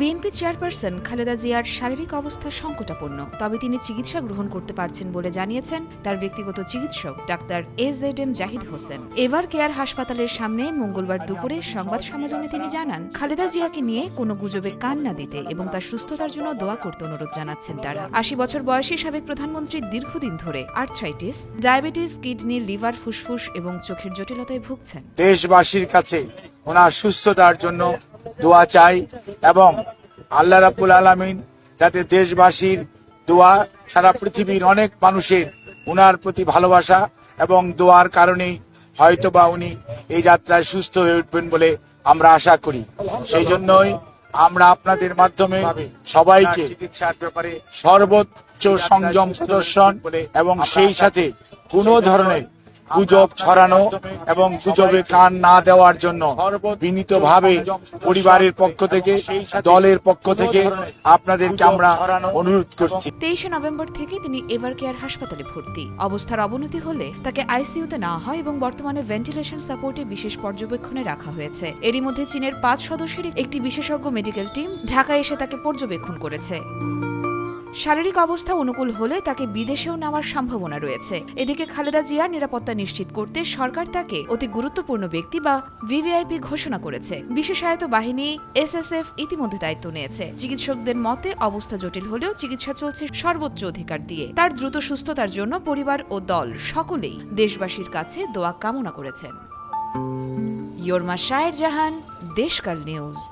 BNP chairperson Khaleda জিয়ার শারীরিক অবস্থা সংকটাপন্ন, তবে তিনি চিকিৎসা গ্রহণ করতে পারছেন বলে জানিয়েছেন তার ব্যক্তিগত চিকিৎসক doctor S Z M Zahid Hossain. Evercare হাসপাতালের সামনে মঙ্গলবার দুপুরে সংবাদ সম্মেলনে তিনি জানান, খালেদা জিয়াকে নিয়ে কোনো গুজবে কান না দিতে এবং তার সুস্থতার জন্য দোয়া করতে অনুরোধ জানাচ্ছেন তারা। আশি বছর বয়সী সাবেক প্রধানমন্ত্রী দীর্ঘদিন ধরে আর্থ্রাইটিস, ডায়াবেটিস, কিডনি, লিভার ফুসফুস এবং চোখের জটিলতায় ভুগছেন। দেশবাসীর কাছে ওনার সুস্থতার জন্য দোয়া চাই। এবং আল্লাহ রাব্বুল আলামিন যাতে দেশবাসীর দোয়া সারা পৃথিবীর অনেক মানুষের উনার প্রতি ভালোবাসা এবং দোয়ার কারণেই হয়তোবা উনি এই যাত্রায় সুস্থ হয়ে উঠবেন বলে আমরা আশা করি। সেই জন্যই আমরা আপনাদের মাধ্যমে সবাইকে চিকিৎসার ব্যাপারে সর্বোচ্চ সংযম প্রদর্শন এবং সেই সাথে কোনো ধরনের গুজব ছড়ানো এবং গুজবে কান না দেওয়ার জন্য বিনীতভাবে পরিবারের পক্ষ থেকে, দলের পক্ষ থেকে আপনাদেরকে আমরা অনুরোধ করছি। তেইশে নভেম্বর থেকে তিনি এভার কেয়ার হাসপাতালে ভর্তি। অবস্থার অবনতি হলে তাকে আইসিইউতে নেওয়া হয় এবং বর্তমানে ভেন্টিলেশন সাপোর্টে বিশেষ পর্যবেক্ষণে রাখা হয়েছে। এরই মধ্যে চীনের পাঁচ সদস্যের একটি বিশেষজ্ঞ মেডিকেল টিম ঢাকায় এসে তাকে পর্যবেক্ষণ করেছে। শারীরিক অবস্থা অনুকূল হলে তাকে বিদেশেও নেওয়ার সম্ভাবনা রয়েছে। এদিকে খালেদা জিয়ার নিরাপত্তা নিশ্চিত করতে সরকার তাকে অতি গুরুত্বপূর্ণ ব্যক্তি বা ভিভিআইপি ঘোষণা করেছে। বিশেষায়িত বাহিনী, এসএসএফ ইতিমধ্যে দায়িত্ব নিয়েছে। চিকিৎসকদের মতে, অবস্থা জটিল হলেও চিকিৎসা চলছে সর্বোচ্চ অধিকার দিয়ে। তার দ্রুত সুস্থতার জন্য পরিবার ও দল সকলেই দেশবাসীর কাছে দোয়া কামনা করেছেন। ইয়োরমা শায়ের জাহান, দেশকাল নিউজ।